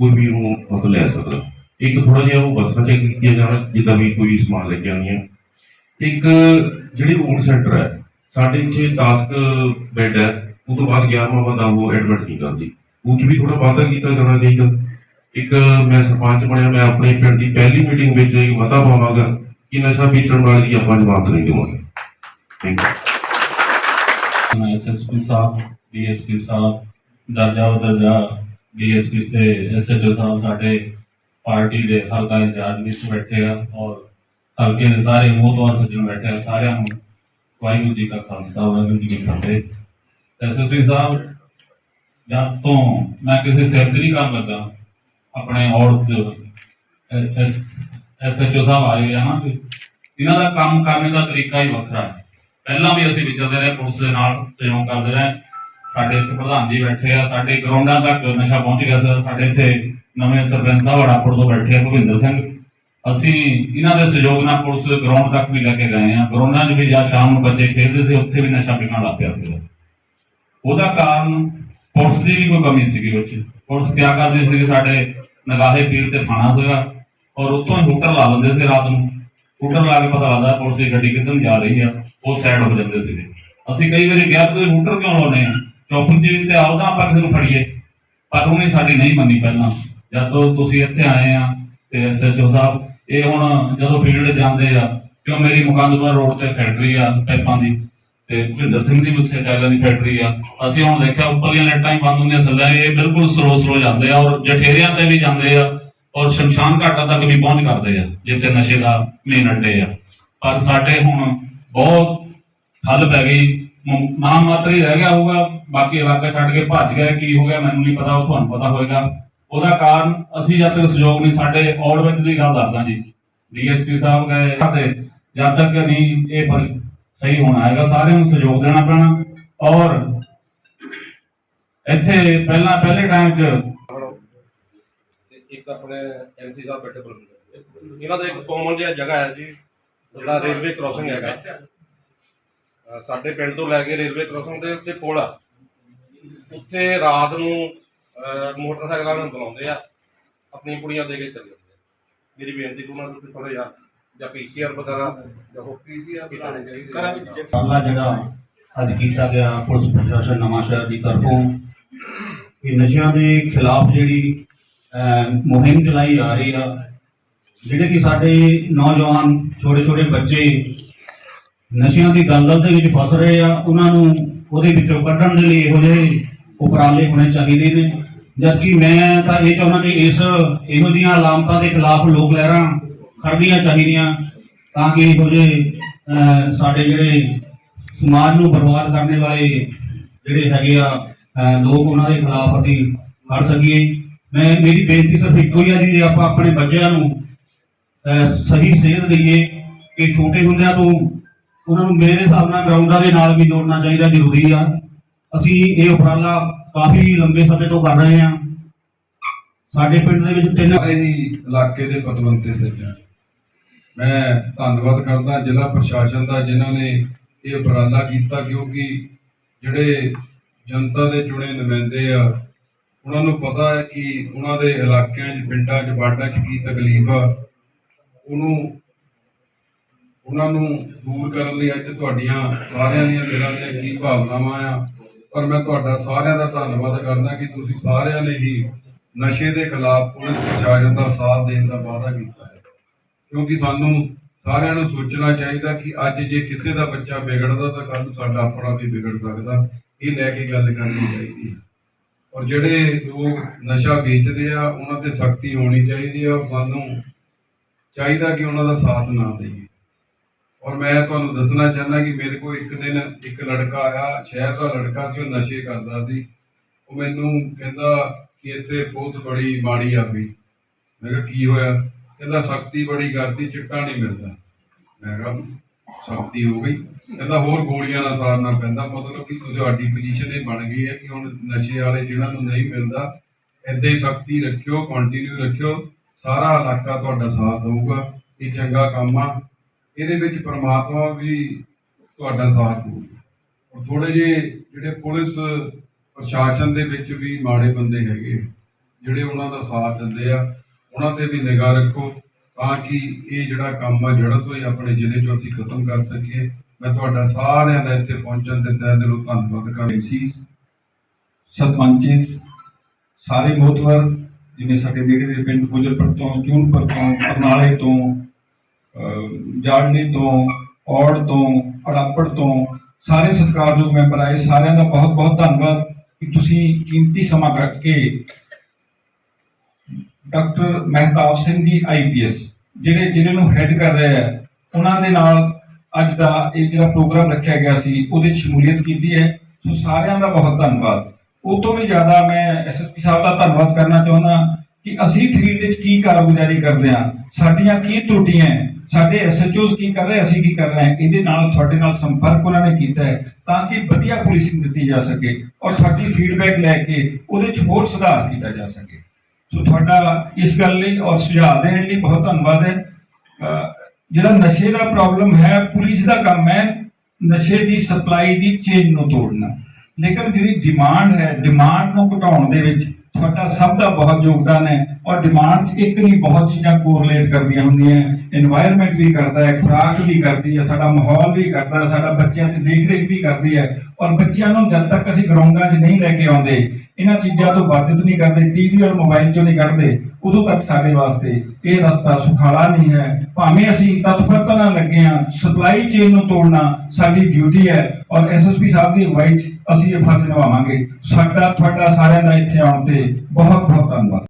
ਕੋਈ ਵੀ ਉਹਨੂੰ ਮਤਲਬ ਲੈ ਸਕਦਾ। ਇੱਕ ਥੋੜਾ ਜਿਹਾ ਉਹ ਬੱਸਾਂ ਚੈੱਕ ਕੀਤੀਆਂ ਜਾਣ, ਜਿੱਦਾਂ ਵੀ ਕੋਈ ਸਮਾਨ ਲੈ ਕੇ ਆਉਂਦੀਆਂ। ਇੱਕ ਜਿਹੜੀ ਓਨ ਸੈਂਟਰ ਹੈ, ਸਾਡੇ ਇੱਥੇ 10 ਬੈੱਡ ਹੈ, ਉਹ ਤੋਂ ਬਾਅਦ 11ਵਾਂ ਬੰਦਾ ਉਹ ਐਡਮਿਟ ਨਹੀਂ ਕਰਦੀ। ਉਹ ਵੀ ਥੋੜਾ ਵਾਧਾ ਕੀਤਾ ਜਾਣਾ ਚਾਹੀਦਾ। ਇੱਕ ਮੈਂ ਸਰਪੰਚ ਬਣਿਆ, ਮੈਂ ਆਪਣੇ ਪਿੰਡ ਦੀ ਪਹਿਲੀ ਮੀਟਿੰਗ ਵਿੱਚ ਇਹ ਮਤਾ ਪਾਵਾਂਗਾ ਕਿ ਨਸ਼ਾ ਵੇਚਣ ਵਾਲੇ ਦੀ ਆਪਾਂ ਜਮਾਨਤ ਨਹੀਂ ਦੇਵਾਂਗੇ। ਥੈਂਕ ਯੂ ਐਸਐਸਪੀ ਸਾਹਿਬ ਡੀਐਸਪੀ ਸਾਹਿਬ, ਦਰਜਾ ਦਰਜਾ ਡੀਐਸਪੀ ਤੇ ਐਸਐਚਓ ਸਾਹਿਬ ਸਾਡੇ ਪਾਰਟੀ ਦੇ ਹਲਕਾ ਇੰਚਾਰਜ ਵਿੱਚ ਬੈਠੇ ਆ ਔਰ ਹਲਕੇ ਦੇ ਸਾਰੇ ਮੋਹਤਵਾਰ ਸੱਜਣ ਬੈਠੇ ਆ, ਸਾਰਿਆਂ ਨੂੰ ਵਾਹਿਗੁਰੂ ਜੀ ਕਾ ਖਾਲਸਾ, ਵਾਹਿਗੁਰੂ ਜੀ ਕੀ ਫਤਿਹ। ਐਸਐਸਪੀ ਸਾਹਿਬ ਜਦ ਤੋਂ ਮੈਂ ਕਿਸੇ ਸਿਰ ਤੇ ਨਹੀਂ ਕਰਨ ਲੱਗਾ, ਆਪਣੇ ਔਰਤ ਐਸਐਚਓ ਸਾਹਿਬ ਆਏ ਆ ਨਾ ਤੇ ਇਹਨਾਂ ਦਾ ਕੰਮ ਕਰਨ ਦਾ ਤਰੀਕਾ ਹੀ ਵੱਖਰਾ ਹੈ। ਪਹਿਲਾਂ ਵੀ ਅਸੀਂ ਵਿਚਰਦੇ ਰਹੇ ਪੁਲਿਸ ਦੇ ਨਾਲ ਸਹਿਯੋਗ ਕਰਦੇ ਰਹੇ। ਸਾਡੇ ਇੱਥੇ ਪ੍ਰਧਾਨ ਜੀ ਬੈਠੇ ਆ, ਸਾਡੇ ਗਰਾਊਂਡਾਂ ਤੱਕ ਨਸ਼ਾ ਪਹੁੰਚ ਗਿਆ ਸੀ ਸਾਡੇ ਇੱਥੇ ਨਵੇਂ ਸਰਪੰਚ ਸਾਹਿਬ ਵੜਾਪੁਰ ਤੋਂ ਬੈਠੇ ਆ, ਭੁਪਿੰਦਰ ਸਿੰਘ। ਅਸੀਂ ਇਹਨਾਂ ਦੇ ਸਹਿਯੋਗ ਨਾਲ ਪੁਲਿਸ ਗਰਾਊਂਡ ਤੱਕ ਵੀ ਲੈ ਕੇ ਗਏ ਆ। ਗਰਾਊਂਡਾਂ 'ਚ ਵੀ ਜਾਂ ਸ਼ਾਮ ਨੂੰ ਬੱਚੇ ਖੇਡਦੇ ਸੀ, ਉੱਥੇ ਵੀ ਨਸ਼ਾ ਵਿਕਣ ਲੱਗ ਪਿਆ ਸੀ ਉਹਦਾ ਕਾਰਨ ਪੁਲਿਸ ਦੀ ਵੀ ਕੋਈ ਕਮੀ ਸੀਗੀ ਵਿੱਚ। ਪੁਲਿਸ ਕਿਆ ਕਰਦੀ ਸੀ ਸਾਡੇ ਨਗਾਹੇ ਪੀਰ ਤੇ ਥਾਣਾ ਸੀਗਾ ਔਰ ਉੱਥੋਂ ਹੀ ਹੂਟਰ ਲਾ ਲੈਂਦੇ ਸੀ ਰਾਤ ਨੂੰ। ਹੂਟਰ ਲਾ ਕੇ ਪਤਾ ਲੱਗਦਾ ਪੁਲਿਸ ਦੀ ਗੱਡੀ ਕਿੱਧਰ ਜਾ ਰਹੀ ਆ, ਉਹ ਸਾਈਡ ਹੋ ਜਾਂਦੇ ਸੀਗੇ। ਅਸੀਂ ਕਈ ਵਾਰੀ ਕਿਹਾ, ਤੁਸੀਂ ਹੂਟਰ ਕਿਉਂ ਲਾਉਨੇ ਆ? ਚੌਪਰ ਜੀ ਤੇ ਆਓ ਤਾਂ ਆਪਾਂ ਕਿਸੇ ਨੂੰ ਫੜੀਏ। ਪਰ ਉਹਨੇ ਸਾਡੀ ਨਹੀਂ ਮੰਨੀ ਪਹਿਲਾਂ। ਜਦ ਤੁਸੀਂ ਇੱਥੇ ਆਏ ਆ ਤੇ ਐਸਐਚਓ ਸਾਹਿਬ, ਇਹ ਹੁਣ ਜਦੋਂ ਫੀਲਡ ਜਾਂਦੇ ਆ, ਕਿਉਂ ਮੇਰੀ ਮੁਕੰਦਪੁਰ ਰੋਡ ਤੇ ਫੈਕਟਰੀ ਆ, ਪਾਈਪਾਂ ਦੀ। ਤੇ ਭਿੰਦਰ ਸਿੰਘ ਦੀ ਉੱਥੇ ਟਾਇਲਾਂ ਦੀ ਫੈਕਟਰੀ ਆ। ਅਸੀਂ ਹੁਣ ਦੇਖਿਆ, ਉੱਪਰਲੀਆਂ ਲਾਈਟਾਂ ਹੀ ਬੰਦ ਹੁੰਦੀਆਂ ਥੱਲੇ। ਇਹ ਬਿਲਕੁਲ ਸਰੋ ਸਰੋ ਜਾਂਦੇ ਆ ਔਰ ਜਠੇਰਿਆਂ ਤੇ ਵੀ ਜਾਂਦੇ ਆ ਔਰ ਸ਼ਮਸ਼ਾਨ ਘਾਟਾਂ ਤੱਕ ਵੀ ਪਹੁੰਚ ਕਰਦੇ ਆ, ਜਿੱਥੇ ਨਸ਼ੇ ਦਾ ਮੇਨ ਅੱਡੇ ਆ। ਪਰ ਸਾਡੇ ਹੁਣ ਬਹੁਤ ਹੱਲ ਪੈ ਗਈ। ਨਾਮ ਮਾਤਰ ਹੀ ਰਹਿ ਗਿਆ ਹੋਊਗਾ, ਬਾਕੀ ਇਲਾਕਾ ਛੱਡ ਕੇ ਭੱਜ ਗਏ ਕੀ ਹੋ ਗਿਆ ਮੈਨੂੰ ਨਹੀਂ ਪਤਾ, ਉਹ ਤੁਹਾਨੂੰ ਪਤਾ ਹੋਏਗਾ। ਉਹਦਾ ਕਾਰਨ ਅਸੀਂ ਜਦ ਤੱਕ ਸਹਿਯੋਗ ਨਹੀਂ, ਸਾਡੇ ਔੜ ਵਿੱਚ ਦੀ ਗੱਲ ਦੱਸਦਾ ਜੀ। ਡੀਐਸਪੀ ਸਾਹਿਬ ਗਏ, ਤੇ ਜਦ ਤੱਕ ਨਹੀਂ ਇਹ ਪਰ ਸਹੀ ਹੋਣਾ ਹੈਗਾ, ਸਾਰਿਆਂ ਨੂੰ ਸਹਿਯੋਗ ਦੇਣਾ ਪੈਣਾ। ਔਰ ਇੱਥੇ ਪਹਿਲਾਂ, ਪਹਿਲੇ ਟਾਈਮ 'ਚ ਤੇ ਇੱਕ ਆਪਣੇ ਐਮਸੀ ਸਾਹਿਬ ਬੈਠੇ ਬੋਲਣਗੇ ਇਹਨਾਂ ਦਾ ਇੱਕ ਕਾਮਨ ਜਿਹਾ ਜਗ੍ਹਾ ਹੈ ਜੀ, ਜਿਹੜਾ ਰੇਲਵੇ ਕ੍ਰਾਸਿੰਗ ਹੈਗਾ। ਅਹ ਸਾਡੇ ਪਿੰਡ ਤੋਂ ਲੈ ਕੇ ਰੇਲਵੇ ਕ੍ਰਾਸਿੰਗ ਦੇ ਉੱਤੇ ਪੁਲ ਆ। ਉੱਥੇ ਰਾਤ ਨੂੰ ਮੋਟਰਸਾਈਕਲਾਂ ਨੂੰ ਬੁਲਾਉਂਦੇ ਆ ਆਪਣੀਆਂ ਕੁੜੀਆਂ ਦੇ ਕੇ ਚਲੇ ਜਾਂਦੇ ਆ। ਮੇਰੀ ਬੇਨਤੀ ਕਿ ਉਹਨਾਂ ਨੂੰ ਥੋੜਾ ਜਿਹਾ ਜਾਂ ਪੀਸੀਆਰ ਵਗੈਰਾ ਜਾਂ ਹੋਰ ਪੀਸੀਆਰ ਬਤਾਉਣੇ ਚਾਹੀਦੇ। ਕਰਾਂਗੇ। ਉਪਰਾਲਾ ਜਿਹੜਾ ਅੱਜ ਕੀਤਾ ਗਿਆ ਪੁਲਿਸ ਪ੍ਰਸ਼ਾਸਨ ਨਵਾਂਸ਼ਹਿਰ ਦੀ ਤਰਫੋਂ ਇਹ ਨਸ਼ਿਆਂ ਦੇ ਖਿਲਾਫ ਜਿਹੜੀ ਅਹ, ਮੁਹਿੰਮ ਚਲਾਈ ਜਾ ਰਹੀ ਆ ਜਿਹੜੇ ਕਿ ਸਾਡੇ ਨੌਜਵਾਨ ਛੋਟੇ ਛੋਟੇ ਬੱਚੇ ਨਸ਼ਿਆਂ ਦੀ ਦਲਦਲ ਦੇ ਵਿੱਚ ਫਸ ਰਹੇ ਆ, ਉਹਨਾਂ ਨੂੰ ਉਹਦੇ ਵਿੱਚੋਂ ਕੱਢਣ ਦੇ ਲਈ ਇਹੋ ਜਿਹੇ ਉਪਰਾਲੇ ਹੋਣੇ ਚਾਹੀਦੇ ਨੇ। ਜਦਕਿ ਮੈਂ ਤਾਂ ਇਹ ਚਾਹੁੰਦਾ ਕਿ ਇਸ ਇਹੋ ਜਿਹੀਆਂ ਅਲਾਮਤਾਂ ਦੇ ਖਿਲਾਫ ਲੋਕ ਲਹਿਰਾਂ ਖੜਨੀਆਂ ਚਾਹੀਦੀਆਂ, ਤਾਂ ਕਿ ਇਹੋ ਜਿਹੇ ਸਾਡੇ ਜਿਹੜੇ ਸਮਾਜ ਨੂੰ ਬਰਬਾਦ ਕਰਨ ਵਾਲੇ ਜਿਹੜੇ ਹੈਗੇ ਆ ਲੋਕ ਉਹਨਾਂ ਦੇ ਖਿਲਾਫ ਅਸੀਂ ਲੜ ਸਕੀਏ। ਮੈਂ, ਮੇਰੀ ਬੇਨਤੀ ਸਿਰਫ ਇੱਕੋ ਹੀ ਆ ਜੀ, ਜੇ ਆਪਾਂ ਆਪਣੇ ਬੱਚਿਆਂ ਨੂੰ ਸਹੀ ਸੇਧ ਦਈਏ ਕਿ ਛੋਟੇ ਹੁੰਦਿਆਂ ਤੋਂ ਉਹਨਾਂ ਨੂੰ ਮੇਰੇ ਹਿਸਾਬ ਨਾਲ ਗਰਾਊਂਡਾਂ ਦੇ ਨਾਲ ਵੀ ਜੋੜਨਾ ਚਾਹੀਦਾ, ਜ਼ਰੂਰੀ ਆ। ਅਸੀਂ ਇਹ ਉਪਰਾਲਾ ਕਾਫੀ ਲੰਬੇ ਸਮੇਂ ਤੋਂ ਕਰ ਰਹੇ ਹਾਂ। ਸਾਡੇ ਪਿੰਡ ਦੇ ਵਿੱਚ ਤਿੰਨ ਇਲਾਕੇ ਦੇ ਪਤਵੰਤੇ ਸੱਜਣ ਮੈਂ ਧੰਨਵਾਦ ਕਰਦਾ ਜ਼ਿਲ੍ਹਾ ਪ੍ਰਸ਼ਾਸਨ ਦਾ ਜਿਨ੍ਹਾਂ ਨੇ ਇਹ ਉਪਰਾਲਾ ਕੀਤਾ, ਕਿਉਂਕਿ ਜਿਹੜੇ ਜਨਤਾ ਦੇ ਚੁਣੇ ਨੁਮਾਇੰਦੇ ਆ, ਉਹਨਾਂ ਨੂੰ ਪਤਾ ਹੈ ਕਿ ਉਹਨਾਂ ਦੇ ਇਲਾਕਿਆਂ 'ਚ, ਪਿੰਡਾਂ 'ਚ, ਵਾਰਡਾਂ 'ਚ ਕੀ ਤਕਲੀਫ ਆ। ਉਹਨੂੰ ਉਹਨਾਂ ਨੂੰ ਦੂਰ ਕਰਨ ਲਈ ਅੱਜ ਤੁਹਾਡੀਆਂ ਸਾਰਿਆਂ ਦੀਆਂ ਦਿਲਾਂ ਦੀਆਂ ਕੀ ਭਾਵਨਾਵਾਂ ਆ। ਪਰ ਮੈਂ ਤੁਹਾਡਾ ਸਾਰਿਆਂ ਦਾ ਧੰਨਵਾਦ ਕਰਦਾ ਕਿ ਤੁਸੀਂ ਸਾਰਿਆਂ ਨੇ ਹੀ ਨਸ਼ੇ ਦੇ ਖਿਲਾਫ ਪੁਲਿਸ ਪ੍ਰਸ਼ਾਸਨ ਦਾ ਸਾਥ ਦੇਣ ਦਾ ਵਾਅਦਾ ਕੀਤਾ ਹੈ। ਕਿਉਂਕਿ ਸਾਨੂੰ ਸਾਰਿਆਂ ਨੂੰ ਸੋਚਣਾ ਚਾਹੀਦਾ ਕਿ ਅੱਜ ਜੇ ਕਿਸੇ ਦਾ ਬੱਚਾ ਵਿਗੜਦਾ ਤਾਂ ਕੱਲ ਨੂੰ ਸਾਡਾ ਆਪਣਾ ਵੀ ਵਿਗੜ ਸਕਦਾ। ਇਹ ਲੈ ਕੇ ਗੱਲ ਕਰਨੀ ਚਾਹੀਦੀ ਹੈ। ਔਰ ਜਿਹੜੇ ਲੋਕ ਨਸ਼ਾ ਵੇਚਦੇ ਆ, ਉਹਨਾਂ ਤੇ ਸਖਤੀ ਹੋਣੀ ਚਾਹੀਦੀ ਆ ਔਰ ਸਾਨੂੰ ਚਾਹੀਦਾ ਕਿ ਉਹਨਾਂ ਦਾ ਸਾਥ ਨਾ ਦੇਈਏ। ਔਰ ਮੈਂ ਤੁਹਾਨੂੰ ਦੱਸਣਾ ਚਾਹੁੰਦਾ ਕਿ ਮੇਰੇ ਕੋਲ ਇੱਕ ਦਿਨ ਇੱਕ ਲੜਕਾ ਆਇਆ, ਸ਼ਹਿਰ ਦਾ ਲੜਕਾ ਸੀ, ਉਹ ਨਸ਼ੇ ਕਰਦਾ ਸੀ। ਉਹ ਮੈਨੂੰ ਕਹਿੰਦਾ ਕਿ ਇੱਥੇ ਬਹੁਤ ਬੜੀ ਮਾੜੀ ਆ ਗਈ ਮੈਂ ਕਿਹਾ, ਕੀ ਹੋਇਆ? ਕਹਿੰਦਾ, ਸਖਤੀ ਬੜੀ ਕਰਤੀ, ਚਿੱਟਾ ਨਹੀਂ ਮਿਲਦਾ। ਮੈਂ ਕਿਹਾ, ਸਖਤੀ ਹੋ ਗਈ। ਕਹਿੰਦਾ, ਹੋਰ ਗੋਲੀਆਂ ਨਾਲ ਸਾਰਨਾ ਪੈਂਦਾ। ਮਤਲਬ ਕਿ ਤੁਹਾਡੀ ਪੋਜੀਸ਼ਨ ਇਹ ਬਣ ਗਈ ਹੈ ਕਿ ਹੁਣ ਨਸ਼ੇ ਵਾਲੇ ਜਿਹਨਾਂ ਨੂੰ ਨਹੀਂ ਮਿਲਦਾ, ਇੱਦਾਂ ਹੀ ਸਖਤੀ ਰੱਖਿਓ ਕੰਟੀਨਿਊ ਰੱਖਿਓ। ਸਾਰਾ ਇਲਾਕਾ ਤੁਹਾਡਾ ਸਾਥ ਦੇਊਗਾ। ਇਹ ਚੰਗਾ ਕੰਮ ਆ। ਇਹਦੇ ਵਿੱਚ ਪਰਮਾਤਮਾ ਵੀ ਤੁਹਾਡਾ ਸਾਥ ਦਊਗਾ ਔਰ ਥੋੜੇ ਜਿਹੇ ਜਿਹੜੇ ਪੁਲਿਸ ਪ੍ਰਸ਼ਾਸਨ ਦੇ ਵਿੱਚ ਵੀ ਮਾੜੇ ਬੰਦੇ ਹੈਗੇ ਜਿਹੜੇ ਉਹਨਾਂ ਦਾ ਸਾਥ ਦਿੰਦੇ ਆ, ਉਹਨਾਂ ਤੇ ਵੀ ਨਿਗਾਹ ਰੱਖੋ ਤਾਂ ਕਿ ਇਹ ਜਿਹੜਾ ਕੰਮ ਆ ਜੜ੍ਹ ਤੋਂ ਹੀ ਆਪਣੇ ਜ਼ਿਲ੍ਹੇ 'ਚੋਂ ਅਸੀਂ ਖਤਮ ਕਰ ਸਕੀਏ। ਮੈਂ ਤੁਹਾਡਾ ਸਾਰਿਆਂ ਦਾ ਇੱਥੇ ਪਹੁੰਚਣ ਤੇ ਤਹਿ ਦਿਲੋਂ ਧੰਨਵਾਦ ਕਰ ਰਹੀ ਸੀ ਸਰਪੰਚਿਸ ਸਾਰੇ ਮੋਤਵਰ ਜਿਵੇਂ ਸਾਡੇ ਨੇੜੇ ਦੇ ਪਿੰਡ ਗੁਜਰਪੁਰ ਤੋਂ, ਚੂਨਪੁਰ ਤੋਂ ਕਰਨਾਲੇ ਤੋਂ ਜਾੜਨੀ ਤੋਂ, ਔੜ ਤੋਂ, ਅੜਾਪੜ ਤੋਂ ਸਾਰੇ ਸਤਿਕਾਰਯੋਗ ਮੈਂਬਰ ਆਏ। ਸਾਰਿਆਂ ਦਾ ਬਹੁਤ ਬਹੁਤ ਧੰਨਵਾਦ ਕਿ ਤੁਸੀਂ ਕੀਮਤੀ ਸਮਾਂ ਕੱਢ ਕੇ ਡਾਕਟਰ ਮਹਿਤਾਬ ਸਿੰਘ ਜੀ ਆਈਪੀਐਸ ਜਿਹੜੇ ਜ਼ਿਲ੍ਹੇ ਨੂੰ ਹੈੱਡ ਕਰ ਰਹੇ ਆ, ਉਹਨਾਂ ਦੇ ਨਾਲ ਅੱਜ ਦਾ ਇਹ ਜਿਹੜਾ ਪ੍ਰੋਗਰਾਮ ਰੱਖਿਆ ਗਿਆ ਸੀ, ਉਹਦੇ ਸ਼ਮੂਲੀਅਤ ਕੀਤੀ ਹੈ। ਸੋ ਸਾਰਿਆਂ ਦਾ ਬਹੁਤ ਧੰਨਵਾਦ। ਉਹ ਤੋਂ ਵੀ ਜ਼ਿਆਦਾ ਮੈਂ ਐਸਐਸਪੀ ਸਾਹਿਬ ਦਾ ਧੰਨਵਾਦ ਕਰਨਾ ਚਾਹੁੰਦਾ ਕਿ ਅਸੀਂ ਫੀਲਡ ਵਿੱਚ ਕੀ ਕਾਰਗੁਜ਼ਾਰੀ ਕਰਦੇ ਹਾਂ, ਸਾਡੀਆਂ ਕੀ ਤਰੁੱਟੀਆਂ ਸਾਡੇ ਐਸਐਚਓਜ਼ ਕੀ ਕਰ ਰਹੇ ਅਸੀਂ ਕੀ ਕਰ ਰਹੇ ਇਹਦੇ ਨਾਲ, ਤੁਹਾਡੇ ਨਾਲ ਸੰਪਰਕ ਉਹਨਾਂ ਨੇ ਕੀਤਾ ਹੈ ਤਾਂ ਕਿ ਵਧੀਆ ਪੁਲਿਸਿੰਗ ਦਿੱਤੀ ਜਾ ਸਕੇ ਔਰ ਤੁਹਾਡੀ ਫੀਡਬੈਕ ਲੈ ਕੇ ਉਹਦੇ 'ਚ ਹੋਰ ਸੁਧਾਰ ਕੀਤਾ ਜਾ ਸਕੇ। ਸੋ ਤੁਹਾਡਾ ਇਸ ਗੱਲ ਲਈ ਔਰ ਸੁਝਾਅ ਦੇਣ ਲਈ ਬਹੁਤ ਧੰਨਵਾਦ ਹੈ। ਜਿਹੜਾ ਨਸ਼ੇ ਦਾ ਪ੍ਰੋਬਲਮ ਹੈ, ਪੁਲਿਸ ਦਾ ਕੰਮ ਹੈ ਨਸ਼ੇ ਦੀ ਸਪਲਾਈ ਦੀ ਚੇਨ ਨੂੰ ਤੋੜਨਾ। ਲੇਕਿਨ ਜਿਹੜੀ ਡਿਮਾਂਡ ਹੈ ਡਿਮਾਂਡ ਨੂੰ ਘਟਾਉਣ ਦੇ ਵਿੱਚ ਤੁਹਾਡਾ ਸਭ ਦਾ ਬਹੁਤ ਯੋਗਦਾਨ ਹੈ ਔਰ ਡਿਮਾਂਡ 'ਚ ਇੱਕ ਨਹੀਂ, ਬਹੁਤ ਚੀਜ਼ਾਂ ਕੋਰਲੇਟ ਕਰਦੀਆਂ ਹੁੰਦੀਆਂ এনवायरमेंट ਵੀ ਕਰਦਾ ਹੈ, ਖੁਰਾਕ ਵੀ ਕਰਦੀ ਹੈ, ਸਾਡਾ ਮਾਹੌਲ ਵੀ ਕਰਦਾ ਸਾਡਾ ਬੱਚਿਆਂ ਤੇ ਦੇਖ-ਰੇਖ ਵੀ ਕਰਦੀ ਹੈ। ਔਰ ਬੱਚਿਆਂ ਨੂੰ ਜਦ ਤੱਕ ਅਸੀਂ ਗਰਾਊਂਡਾਂ 'ਚ ਨਹੀਂ ਲੈ ਕੇ ਆਉਂਦੇ, ਇਹਨਾਂ ਚੀਜ਼ਾਂ ਤੋਂ ਬਚਤ ਨਹੀਂ ਕਰਦੇ ਟੀਵੀ ਔਰ ਮੋਬਾਈਲ 'ਚੋਂ ਨਹੀਂ ਕੱਢਦੇ। ਉਦੋਂ ਤੱਕ ਸਾਡੇ ਵਾਸਤੇ ਇਹ ਰਸਤਾ ਸੁਖਾਲਾ ਨਹੀਂ ਹੈ। ਭਾਵੇਂ ਅਸੀਂ ਤਤਪਰਤਾ ਨਾਲ ਲੱਗੇ ਹਾਂ ਸਪਲਾਈ ਚੇਨ ਨੂੰ ਤੋੜਨਾ ਸਾਡੀ ਡਿਊਟੀ ਹੈ ਔਰ ਐਸਐਸਪੀ ਸਾਹਿਬ ਦੀ ਅਗਵਾਈ 'ਚ ਅਸੀਂ ਇਹ ਫਰਜ਼ ਨਿਭਾਵਾਂਗੇ। ਸਾਡਾ, ਤੁਹਾਡਾ ਸਾਰਿਆਂ ਦਾ ਇੱਥੇ ਆਉਣ ਤੇ ਬਹੁਤ ਬਹੁਤ ਧੰਨਵਾਦ।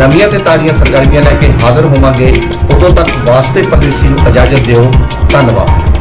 ਨਵੀਆਂ ਤੇ ਤਾਜ਼ੀਆਂ ਸਰਗਰਮੀਆਂ ਲੈ ਕੇ ਹਾਜ਼ਰ ਹੋਵਾਂਗੇ। ਉਦੋਂ ਤੱਕ ਵਾਸਤੇ ਪਰਦੇਸੀ ਨੂੰ ਇਜਾਜ਼ਤ ਦਿਓ। ਧੰਨਵਾਦ।